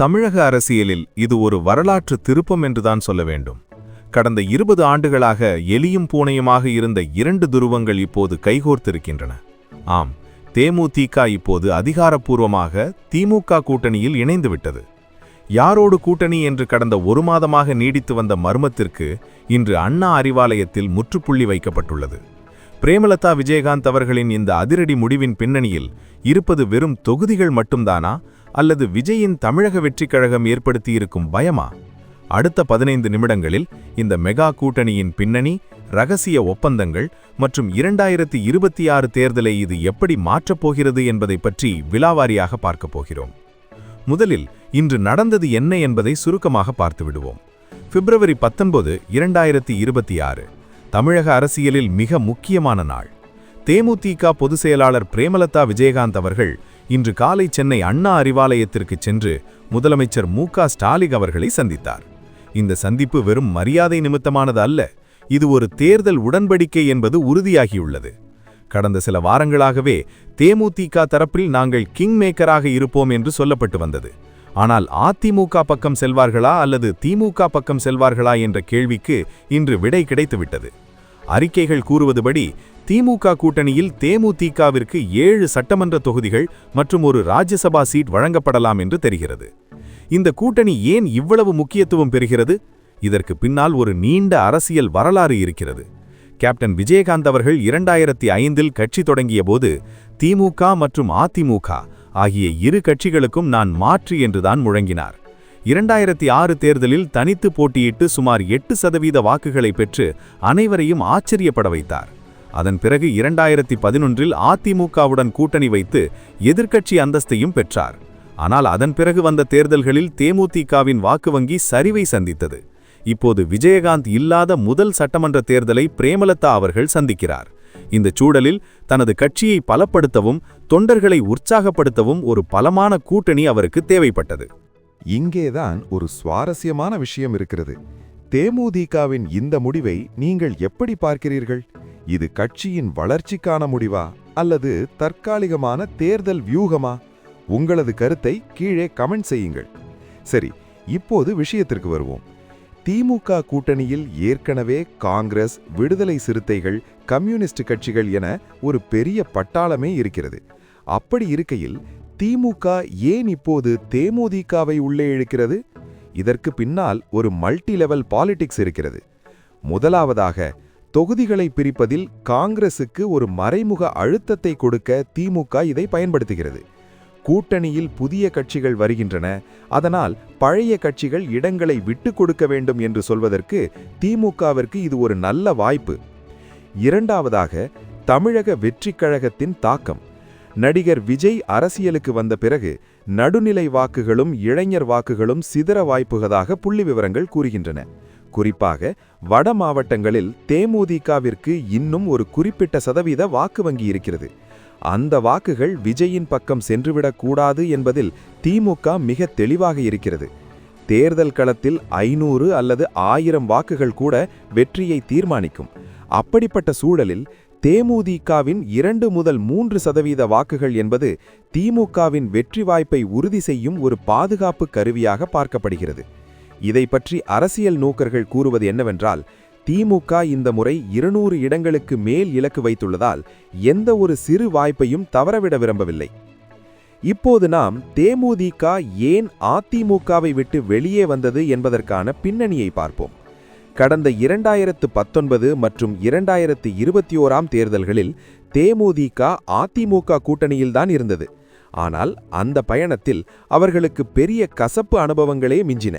தமிழக அரசியலில் இது ஒரு வரலாற்று திருப்பம் என்றுதான் சொல்ல வேண்டும். கடந்த இருபது ஆண்டுகளாக எலியும் பூனையுமாக இருந்த இரண்டு துருவங்கள் இப்போது கைகோர்த்திருக்கின்றன. ஆம் தேமுதிக இப்போது அதிகாரப்பூர்வமாக திமுக கூட்டணியில் இணைந்துவிட்டது. யாரோடு கூட்டணி என்று கடந்த ஒரு மாதமாக நீடித்து வந்த மர்மத்திற்கு இன்று அண்ணா அறிவாலயத்தில் முற்றுப்புள்ளி வைக்கப்பட்டுள்ளது. பிரேமலதா விஜயகாந்த் அவர்களின் இந்த அதிரடி முடிவின் பின்னணியில் இருப்பது வெறும் தொகுதிகள் மட்டும்தானா? அல்லது விஜயின் தமிழக வெற்றிக் கழகம் ஏற்படுத்தியிருக்கும் பயமா? அடுத்த பதினைந்து நிமிடங்களில் இந்த மெகா கூட்டணியின் பின்னணி ரகசிய ஒப்பந்தங்கள் மற்றும் இரண்டாயிரத்தி இருபத்தி ஆறு தேர்தலை இது எப்படி மாற்றப் போகிறது என்பதை பற்றி விலாவாரியாக பார்க்கப் போகிறோம். முதலில் இன்று நடந்தது என்ன என்பதை சுருக்கமாக பார்த்துவிடுவோம் பிப்ரவரி பத்தொன்பது இரண்டாயிரத்தி இருபத்தி ஆறு தமிழக அரசியலில் மிக முக்கியமான நாள். தேமுதிக பொதுச் செயலாளர் பிரேமலதா விஜயகாந்த் அவர்கள் இன்று காலை சென்னை அண்ணா அறிவாலயத்திற்கு சென்று முதலமைச்சர் மு ஸ்டாலின் அவர்களை சந்தித்தார். இந்த சந்திப்பு வெறும் மரியாதை நிமித்தமானது அல்ல இது ஒரு தேர்தல் உடன்படிக்கை என்பது உறுதியாகியுள்ளது. கடந்த சில வாரங்களாகவே தேமுதிக தரப்பில் நாங்கள் கிங் மேக்கராக இருப்போம் என்று சொல்லப்பட்டு வந்தது. ஆனால் அதிமுக பக்கம் செல்வார்களா அல்லது திமுக பக்கம் செல்வார்களா என்ற கேள்விக்கு இன்று விடை கிடைத்துவிட்டது. அறிக்கைகள் கூறுவதுபடி திமுக கூட்டணியில் தேமுதிகவிற்கு ஏழு சட்டமன்ற தொகுதிகள் மற்றும் ஒரு ராஜ்யசபா சீட் வழங்கப்படலாம் என்று தெரிகிறது. இந்த கூட்டணி ஏன் இவ்வளவு முக்கியத்துவம் பெறுகிறது? இதற்கு பின்னால் ஒரு நீண்ட அரசியல் வரலாறு இருக்கிறது. கேப்டன் விஜயகாந்த் அவர்கள் இரண்டாயிரத்தி ஐந்தில் கட்சி தொடங்கியபோது திமுக மற்றும் அதிமுக ஆகிய இரு கட்சிகளுக்கும் நான் மாற்று என்றுதான் முழங்கினார். இரண்டாயிரத்தி ஆறு தேர்தலில் தனித்து போட்டியிட்டு சுமார் எட்டு சதவீத வாக்குகளை பெற்று அனைவரையும் ஆச்சரியப்பட வைத்தார். அதன் பிறகு இரண்டாயிரத்தி பதினொன்றில் அதிமுகவுடன் கூட்டணி வைத்து எதிர்க்கட்சி அந்தஸ்தையும் பெற்றார். ஆனால் அதன் பிறகு வந்த தேர்தல்களில் தேமுதிகவின் வாக்கு வங்கி சரிவை சந்தித்தது. இப்போது விஜயகாந்த் இல்லாத முதல் சட்டமன்ற தேர்தலை பிரேமலதா அவர்கள் சந்திக்கிறார். இந்த சூழலில் தனது கட்சியை பலப்படுத்தவும் தொண்டர்களை உற்சாகப்படுத்தவும் ஒரு பலமான கூட்டணி அவருக்கு தேவைப்பட்டது. இங்கேதான் ஒரு சுவாரஸ்யமான விஷயம் இருக்கிறது. தேமுதிகவின் இந்த முடிவை நீங்கள் எப்படி பார்க்கிறீர்கள்? இது கட்சியின் வளர்ச்சிக்கான முடிவா? அல்லது தற்காலிகமான தேர்தல் வியூகமா? உங்களது கருத்தை கீழே கமெண்ட் செய்யுங்கள். சரி இப்போது விஷயத்திற்கு வருவோம். திமுக கூட்டணியில் ஏற்கனவே காங்கிரஸ் விடுதலை சிறுத்தைகள் கம்யூனிஸ்ட் கட்சிகள் என ஒரு பெரிய பட்டாளமே இருக்கிறது. அப்படி இருக்கையில் திமுக ஏன் இப்போது தேமுதிகவை உள்ளே இழுக்கிறது? இதற்கு பின்னால் ஒரு மல்டி லெவல் பாலிடிக்ஸ் இருக்கிறது. முதலாவதாக தொகுதிகளை பிரிப்பதில் காங்கிரசுக்கு ஒரு மறைமுக அழுத்தத்தை கொடுக்க திமுக இதை பயன்படுத்துகிறது. கூட்டணியில் புதிய கட்சிகள் வருகின்றன அதனால் பழைய கட்சிகள் இடங்களை விட்டு கொடுக்க வேண்டும் என்று சொல்வதற்கு திமுகவிற்கு இது ஒரு நல்ல வாய்ப்பு. இரண்டாவதாக தமிழக வெற்றிக் கழகத்தின் தாக்கம். நடிகர் விஜய் அரசியலுக்கு வந்த பிறகு நடுநிலை வாக்குகளும் இளைஞர் வாக்குகளும் சிதற வாய்ப்புகதாக புள்ளி விவரங்கள் கூறுகின்றன. குறிப்பாக வட மாவட்டங்களில் தேமுதிகவிற்கு இன்னும் ஒரு குறிப்பிட்ட சதவீத வாக்கு வங்கி இருக்கிறது. அந்த வாக்குகள் விஜயின் பக்கம் சென்றுவிடக்கூடாது என்பதில் திமுக மிக தெளிவாக இருக்கிறது. தேர்தல் களத்தில் ஐநூறு அல்லது ஆயிரம் வாக்குகள் கூட வெற்றியை தீர்மானிக்கும். அப்படிப்பட்ட சூழலில் தேமுதிகவின் இரண்டு முதல் மூன்று சதவீத வாக்குகள் என்பது திமுகவின் வெற்றி வாய்ப்பை உறுதி செய்யும் ஒரு பாதுகாப்பு கருவியாக பார்க்கப்படுகிறது. இதை பற்றி அரசியல் நோக்கர்கள் கூறுவது என்னவென்றால் திமுக இந்த முறை இருநூறு இடங்களுக்கு மேல் இலக்கு வைத்துள்ளதால் எந்த ஒரு சிறு வாய்ப்பையும் தவறவிட விரும்பவில்லை. இப்போது நாம் தேமுதிக ஏன் அதிமுகவை விட்டு வெளியே வந்தது என்பதற்கான பின்னணியை பார்ப்போம். கடந்த இரண்டாயிரத்து பத்தொன்பது மற்றும் இரண்டாயிரத்து இருபத்தி ஓராம் தேர்தல்களில் தேமுதிக அதிமுக கூட்டணியில்தான் இருந்தது. ஆனால் அந்த பயணத்தில் அவர்களுக்கு பெரிய கசப்பு அனுபவங்களே மிஞ்சின.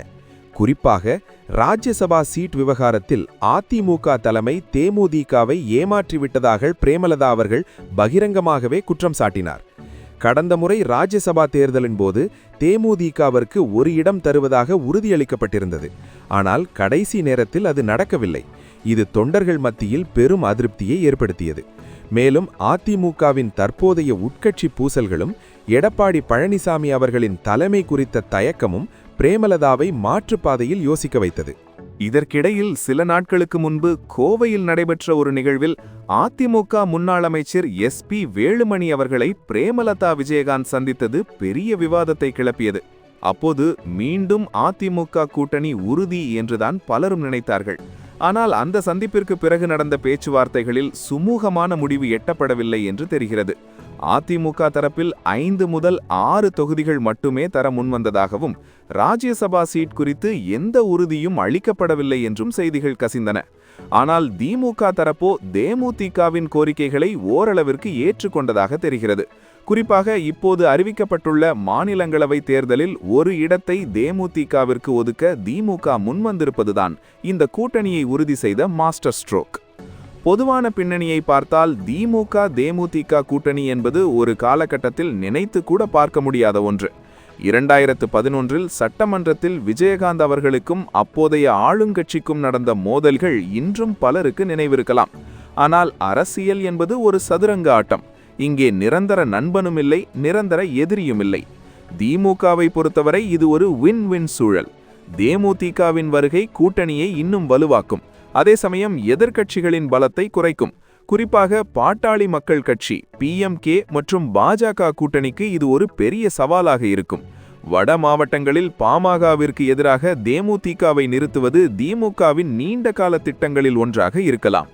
குறிப்பாக ராஜ்யசபா சீட் விவகாரத்தில் அதிமுக தலைமை தேமுதிகவை ஏமாற்றிவிட்டதாக பிரேமலதா அவர்கள் பகிரங்கமாகவே குற்றம் சாட்டினார். கடந்த முறை ராஜ்யசபா தேர்தலின் போது தேமுதிகவிற்கு ஒரு இடம் தருவதாக உறுதியளிக்கப்பட்டிருந்தது. ஆனால் கடைசி நேரத்தில் அது நடக்கவில்லை. இது தொண்டர்கள் மத்தியில் பெரும் அதிருப்தியை ஏற்படுத்தியது. மேலும் அதிமுகவின் தற்போதைய உட்கட்சி பூசல்களும் எடப்பாடி பழனிசாமி அவர்களின் தலைமை குறித்த தயக்கமும் பிரேமலதாவை மாற்றுப்பாதையில் யோசிக்க வைத்தது. இதற்கிடையில் சில நாட்களுக்கு முன்பு கோவையில் நடைபெற்ற ஒரு நிகழ்வில் அதிமுக முன்னாள் அமைச்சர் எஸ் பி வேலுமணி அவர்களை பிரேமலதா விஜயகாந்த் சந்தித்தது பெரிய விவாதத்தை கிளப்பியது. அப்போது மீண்டும் அதிமுக கூட்டணி உறுதி என்றுதான் பலரும் நினைத்தார்கள். ஆனால் அந்த சந்திப்பிற்கு பிறகு நடந்த பேச்சுவார்த்தைகளில் சுமூகமான முடிவு எட்டப்படவில்லை என்று தெரிகிறது. அதிமுக தரப்பில் ஐந்து முதல் ஆறு தொகுதிகள் மட்டுமே தர முன்வந்ததாகவும் ராஜ்யசபா சீட் குறித்து எந்த உறுதியும் அளிக்கப்படவில்லை என்றும் செய்திகள் கசிந்தன. ஆனால் திமுக தரப்போ தேமுதிகவின் கோரிக்கைகளை ஓரளவிற்கு ஏற்றுக்கொண்டதாக தெரிகிறது. குறிப்பாக இப்போது அறிவிக்கப்பட்டுள்ள மாநிலங்களவை தேர்தலில் ஒரு இடத்தை தேமுதிகவிற்கு ஒதுக்க திமுக முன்வந்திருப்பதுதான் இந்த கூட்டணியை உறுதி செய்த மாஸ்டர் ஸ்ட்ரோக். பொதுவான பின்னணியை பார்த்தால் திமுக தேமுதிக கூட்டணி என்பது ஒரு காலகட்டத்தில் நினைத்து கூட பார்க்க முடியாத ஒன்று. இரண்டாயிரத்து பதினொன்றில் சட்டமன்றத்தில் விஜயகாந்த் அவர்களுக்கும் அப்போதைய ஆளுங்கட்சிக்கும் நடந்த மோதல்கள் இன்றும் பலருக்கு நினைவிருக்கலாம். ஆனால் அரசியல் என்பது ஒரு சதுரங்க ஆட்டம். இங்கே நிரந்தர நண்பனும் இல்லை நிரந்தர எதிரியும் இல்லை. திமுகவை பொறுத்தவரை இது ஒரு வின் வின் சூழல் தேமுதிகவின் வருகை கூட்டணியை இன்னும் வலுவாக்கும். அதே சமயம் எதிர்க்கட்சிகளின் பலத்தை குறைக்கும். குறிப்பாக பாட்டாளி மக்கள் கட்சி பிஎம்கே மற்றும் பாஜக கூட்டணிக்கு இது ஒரு பெரிய சவாலாக இருக்கும். வட மாவட்டங்களில் பாமகவிற்கு எதிராக தேமுதிகவை நிறுத்துவது திமுகவின் நீண்ட கால திட்டங்களில் ஒன்றாக இருக்கலாம்.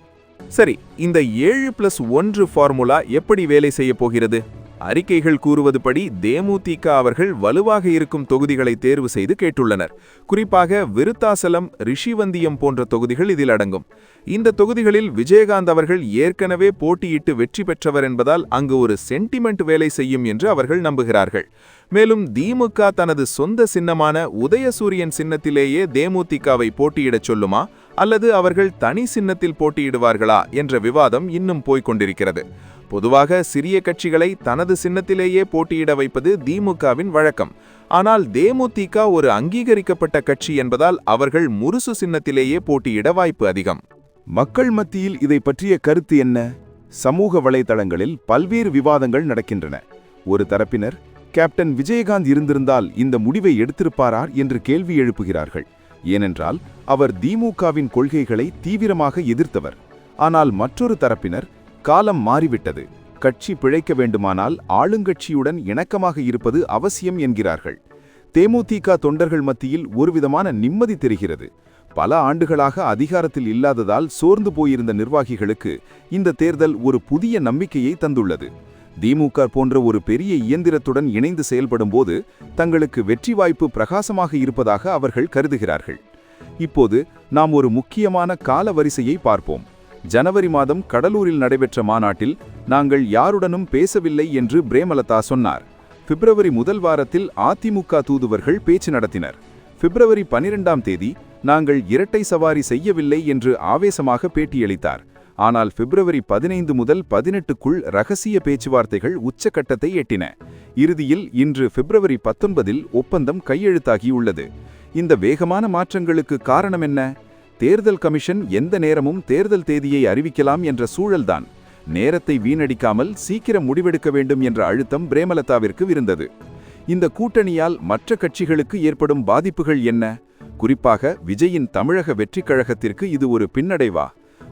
சரி இந்த ஏழு பிளஸ் ஒன்று ஃபார்முலா எப்படி வேலை செய்ய போகிறது? அறிக்கைகள் கூறுவதுபடி தேமுதிக அவர்கள் வலுவாக இருக்கும் தொகுதிகளை தேர்வு செய்து கேட்டுள்ளனர். குறிப்பாக விருத்தாசலம் ரிஷிவந்தியம் போன்ற தொகுதிகள் இதில் அடங்கும். இந்த தொகுதிகளில் விஜயகாந்த் அவர்கள் ஏற்கனவே போட்டியிட்டு வெற்றி பெற்றவர் என்பதால் அங்கு ஒரு சென்டிமெண்ட் வேலை செய்யும் என்று அவர்கள் நம்புகிறார்கள். மேலும் திமுக தனது சொந்த சின்னமான உதயசூரியன் சின்னத்திலேயே தேமுதிகவை போட்டியிடச் சொல்லுமா? அல்லது அவர்கள் தனி சின்னத்தில் போட்டியிடுவார்களா என்ற விவாதம் இன்னும் போய்க் கொண்டிருக்கிறது. பொதுவாக சிறிய கட்சிகளை தனது சின்னத்திலேயே போட்டியிட வைப்பது திமுகவின் வழக்கம். ஆனால் தேமுதிக ஒரு அங்கீகரிக்கப்பட்ட கட்சி என்பதால் அவர்கள் முருசு சின்னத்திலேயே போட்டியிட வாய்ப்பு அதிகம். மக்கள் மத்தியில் இதை பற்றிய கருத்து என்ன? சமூக வலைதளங்களில் பல்வேறு விவாதங்கள் நடக்கின்றன. ஒரு தரப்பினர் கேப்டன் விஜயகாந்த் இருந்திருந்தால் இந்த முடிவை எடுத்திருப்பாரா? என்று கேள்வி எழுப்புகிறார்கள். ஏனென்றால் அவர் திமுகவின் கொள்கைகளை தீவிரமாக எதிர்த்தவர். ஆனால் மற்றொரு தரப்பினர் காலம் மாறிவிட்டது. கட்சி பிழைக்க வேண்டுமானால் ஆளுங்கட்சியுடன் இணக்கமாக இருப்பது அவசியம் என்கிறார்கள். தேமுதிக தொண்டர்கள் மத்தியில் ஒருவிதமான நிம்மதி தெரிகிறது. பல ஆண்டுகளாக அதிகாரத்தில் இல்லாததால் சோர்ந்து போயிருந்த நிர்வாகிகளுக்கு இந்த தேர்தல் ஒரு புதிய நம்பிக்கையை தந்துள்ளது. திமுக போன்ற ஒரு பெரிய இயந்திரத்துடன் இணைந்து செயல்படும்போது தங்களுக்கு வெற்றி வாய்ப்பு பிரகாசமாக இருப்பதாக அவர்கள் கருதுகிறார்கள். இப்போது நாம் ஒரு முக்கியமான கால வரிசையை பார்ப்போம். ஜனவரி மாதம் கடலூரில் நடைபெற்ற மாநாட்டில் நாங்கள் யாருடனும் பேசவில்லை என்று பிரேமலதா சொன்னார். பிப்ரவரி முதல் வாரத்தில் அதிமுக தூதுவர்கள் பேச்சு நடத்தினர். பிப்ரவரி பனிரெண்டாம் தேதி நாங்கள் இரட்டை சவாரி செய்யவில்லை என்று ஆவேசமாக பேட்டியளித்தார். ஆனால் பிப்ரவரி பதினைந்து முதல் பதினெட்டுக்குள் ரகசிய பேச்சுவார்த்தைகள் உச்சக்கட்டத்தை எட்டின. இறுதியில் இன்று பிப்ரவரி பத்தொன்பதில் ஒப்பந்தம் கையெழுத்தாகியுள்ளது. இந்த வேகமான மாற்றங்களுக்கு காரணம் என்ன? தேர்தல் கமிஷன் எந்த நேரமும் தேர்தல் தேதியை அறிவிக்கலாம் என்ற சூழல்தான். நேரத்தை வீணடிக்காமல் சீக்கிரம் முடிவெடுக்க வேண்டும் என்ற அழுத்தம் பிரேமலதாவிற்கு இருந்தது இந்த கூட்டணியால் மற்ற கட்சிகளுக்கு ஏற்படும் பாதிப்புகள் என்ன? குறிப்பாக விஜயின் தமிழக வெற்றிக் கழகத்திற்கு இது ஒரு பின்னடைவா?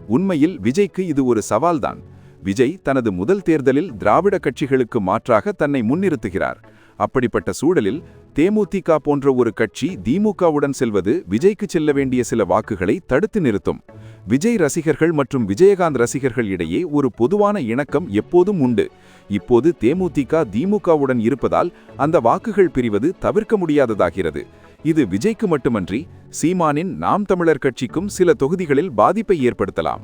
உண்மையில் விஜய்க்கு இது ஒரு சவால்தான். விஜய் தனது முதல் தேர்தலில் திராவிட கட்சிகளுக்கு மாற்றாக தன்னை முன்னிறுத்துகிறார். அப்படிப்பட்ட சூழலில் தேமுதிக போன்ற ஒரு கட்சி திமுகவுடன் செல்வது விஜய்க்கு செல்ல வேண்டிய சில வாக்குகளை தடுத்து நிறுத்தும். விஜய் ரசிகர்கள் மற்றும் விஜயகாந்த் ரசிகர்கள் இடையே ஒரு பொதுவான இணக்கம் எப்போதும் உண்டு. இப்போது தேமுதிக திமுகவுடன் இருப்பதால் அந்த வாக்குகள் பிரிவது தவிர்க்க முடியாததாகிறது. இது விஜய்க்கு மட்டுமன்றி சீமானின் நாம் தமிழர் கட்சிக்கும் சில தொகுதிகளில் பாதிப்பை ஏற்படுத்தலாம்.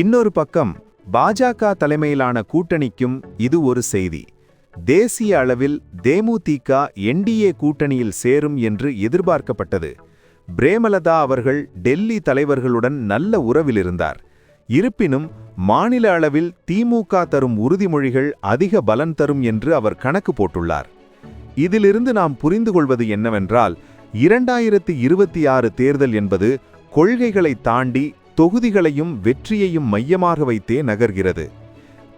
இன்னொரு பக்கம் பாஜக தலைமையிலான கூட்டணிக்கும் இது ஒரு செய்தி. தேசிய அளவில் தேமுதிக என்டிஏ கூட்டணியில் சேரும் என்று எதிர்பார்க்கப்பட்டது. பிரேமலதா அவர்கள் டெல்லி தலைவர்களுடன் நல்ல உறவில் இருந்தார் இருப்பினும் மாநில அளவில் திமுக தரும் உறுதிமொழிகள் அதிக பலன் தரும் என்று அவர் கணக்கு போட்டுள்ளார். இதிலிருந்து நாம் புரிந்து கொள்வது என்னவென்றால் இரண்டாயிரத்தி இருபத்தி ஆறு தேர்தல் என்பது கொள்கைகளை தாண்டி தொகுதிகளையும் வெற்றியையும் மையமாக வைத்தே நகர்கிறது.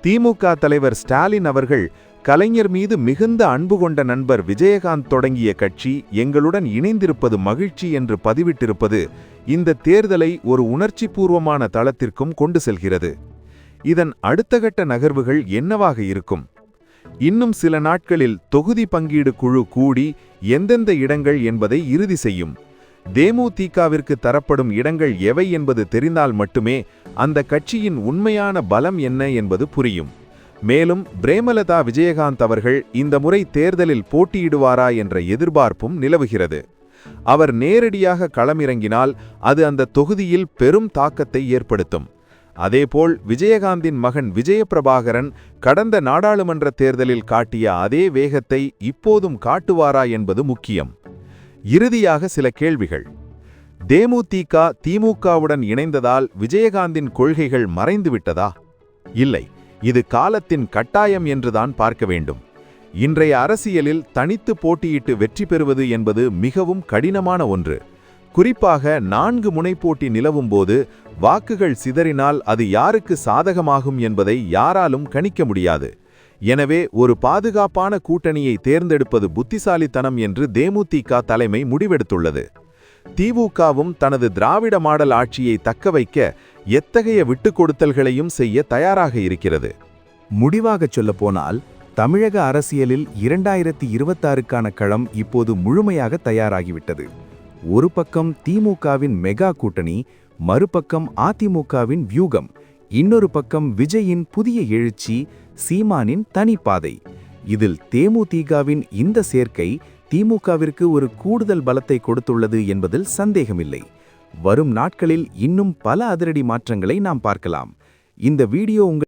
திமுக தலைவர் ஸ்டாலின் அவர்கள் கலைஞர் மீது மிகுந்த அன்பு கொண்ட நண்பர் விஜயகாந்த் தொடங்கிய கட்சி எங்களுடன் இணைந்திருப்பது மகிழ்ச்சி என்று பதிவிட்டிருப்பது இந்த தேர்தலை ஒரு உணர்ச்சிபூர்வமான தளத்திற்கும் கொண்டு செல்கிறது. இதன் அடுத்த கட்ட நகர்வுகள் என்னவாக இருக்கும்? இன்னும் சில நாட்களில் தொகுதி பங்கீடு குழு கூடி எந்தெந்த இடங்கள் என்பதை இறுதி செய்யும். தேமுதிகவிற்கு தரப்படும் இடங்கள் எவை என்பது தெரிந்தால் மட்டுமே அந்த கட்சியின் உண்மையான பலம் என்ன என்பது புரியும். மேலும் பிரேமலதா விஜயகாந்த் அவர்கள் இந்த முறை தேர்தலில் போட்டியிடுவாரா என்ற எதிர்பார்ப்பும் நிலவுகிறது. அவர் நேரடியாக களமிறங்கினால் அது அந்த தொகுதியில் பெரும் தாக்கத்தை ஏற்படுத்தும். அதேபோல் விஜயகாந்தின் மகன் விஜயபிரபாகரன் கடந்த நாடாளுமன்ற தேர்தலில் காட்டிய அதே வேகத்தை இப்போதும் காட்டுவாரா என்பது முக்கியம். இறுதியாக சில கேள்விகள். தேமுதிக திமுகவுடன் இணைந்ததால் விஜயகாந்தின் கொள்கைகள் மறைந்துவிட்டதா? இல்லை இது காலத்தின் கட்டாயம் என்றுதான் பார்க்க வேண்டும். இன்றைய அரசியலில் தனித்து போட்டியிட்டு வெற்றி பெறுவது என்பது மிகவும் கடினமான ஒன்று. குறிப்பாக நான்கு முனைப்போட்டி நிலவும்போது வாக்குகள் சிதறினால் அது யாருக்கு சாதகமாகும் என்பதை யாராலும் கணிக்க முடியாது. எனவே ஒரு பாதுகாப்பான கூட்டணியை தேர்ந்தெடுப்பது புத்திசாலித்தனம் என்று தேமுதிக தலைமை முடிவெடுத்துள்ளது. திமுகவும் தனது திராவிட மாடல் ஆட்சியை தக்கவைக்க எத்தகைய விட்டுக்கொடுத்தல்களையும் செய்ய தயாராக இருக்கிறது. முடிவாகச் சொல்லப்போனால் தமிழக அரசியலில் இரண்டாயிரத்தி இருபத்தாறுக்கான களம் இப்போது முழுமையாக தயாராகிவிட்டது. ஒரு பக்கம் திமுகவின் மெகா கூட்டணி மறுபக்கம் அதிமுகவின் வியூகம். இன்னொரு பக்கம் விஜயின் புதிய எழுச்சி சீமானின் தனிப்பாதை. இதில் தேமுதிகவின் இந்த சேர்க்கை திமுகவிற்கு ஒரு கூடுதல் பலத்தை கொடுத்துள்ளது என்பதில் சந்தேகமில்லை. வரும் நாட்களில் இன்னும் பல அதிரடி மாற்றங்களை நாம் பார்க்கலாம். இந்த வீடியோ உங்கள்